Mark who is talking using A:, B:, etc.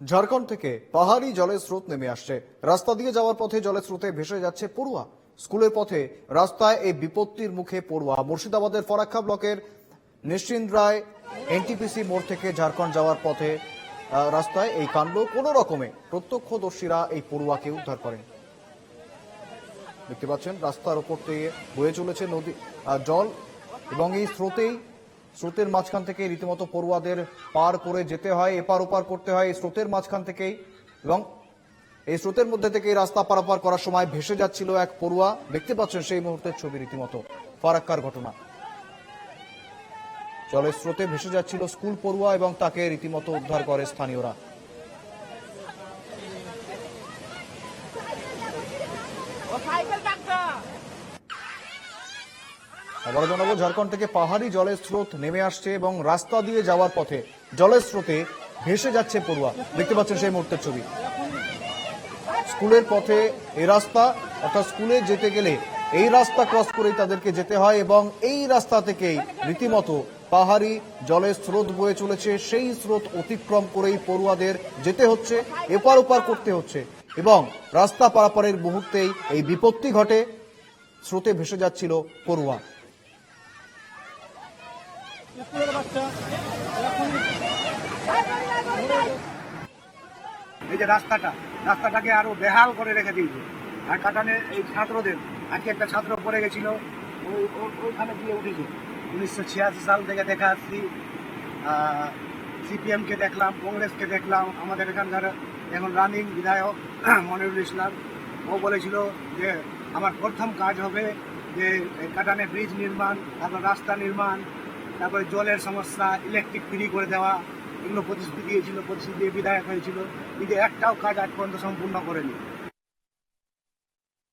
A: ঝাড়খণ্ড থেকে পাহাড়ি জলের স্রোত নেমে আসছে। রাস্তা দিয়ে যাওয়ার পথে জলের স্রোতে ভেসে যাচ্ছে পড়ুয়া। স্কুলের পথে রাস্তায় এই বিপত্তির মুখে পড়ুয়া। মুর্শিদাবাদের ফরাক্কা ব্লকের নিশ্চিন্দ রায় এনটিপিসি মোড় থেকে ঝাড়খণ্ড যাওয়ার পথে রাস্তায় এই কাণ্ড। কোনো রকমে প্রত্যক্ষদর্শীরা এই পড়ুয়াকে উদ্ধার করেন। দেখতে পাচ্ছেন, রাস্তার ওপর দিয়ে বয়ে চলেছে নদী জল এবং এই স্রোতেই স্রোতের মাঝখান থেকে রীতিমতো পড়ুয়াদের পার করে যেতে হয়, এপার ওপার করতে হয়। এই স্রোতের মাঝখান থেকেই এবং এই স্রোতের মধ্যে থেকে রাস্তা পারাপার করার সময় ভেসে যাচ্ছিল এক পড়ুয়া। দেখতে পাচ্ছেন সেই মুহূর্তের ছবি রীতিমতো। ফারাক্কার ঘটনা। জলের স্রোতে ভেসে যাচ্ছিল স্কুল পড়ুয়া এবং তাকে রীতিমতো উদ্ধার করে স্থানীয়রা। আবার জানাব ঝাড়খণ্ড থেকে পাহাড়ি জলের স্রোত নেমে আসছে এবং রাস্তা দিয়ে যাওয়ার পথে জলের স্রোতে ভেসে যাচ্ছে পড়ুয়া। দেখতে পাচ্ছেন সেই মুহূর্তের ছবি। স্কুলের পথে এই রাস্তা, অর্থাৎ স্কুলে যেতে গেলে এই রাস্তা ক্রস করেই তাদেরকে যেতে হয় এবং এই রাস্তা থেকেই রীতিমতো পাহাড়ি জলের স্রোত বয়ে চলেছে। সেই স্রোত অতিক্রম করেই পড়ুয়াদের যেতে হচ্ছে, এপার ওপার করতে হচ্ছে এবং রাস্তা পারাপারের মুহূর্তেই এই বিপত্তি ঘটে। স্রোতে ভেসে যাচ্ছিল পড়ুয়া।
B: এই যে রাস্তাটা, রাস্তাটাকে আরও বেহাল করে রেখে দিয়েছে। আর কাটানে এই ছাত্রদের, আজকে একটা ছাত্র পড়ে গেছিল ওইখানে গিয়ে উঠেছে। উনিশশো ছিয়াশি সাল থেকে দেখা আসছি সিপিএমকে দেখলাম, কংগ্রেসকে দেখলাম, আমাদের এখানকার এখন রানিং বিধায়ক মনিরুল ইসলাম। ও বলেছিল যে, আমার প্রথম কাজ হবে যে কাটানে ব্রিজ নির্মাণ, তারপর রাস্তা নির্মাণ তারপরে জলের সমস্যা ইলেকট্রিক ফ্রি করে দেওয়া, এগুলো প্রতিশ্রুতি দিয়েছিল, প্রতিশ্রুতি দিয়ে বিধায়ক হয়েছিল। কিন্তু একটাও কাজ আজ পর্যন্ত সম্পূর্ণ করেনি।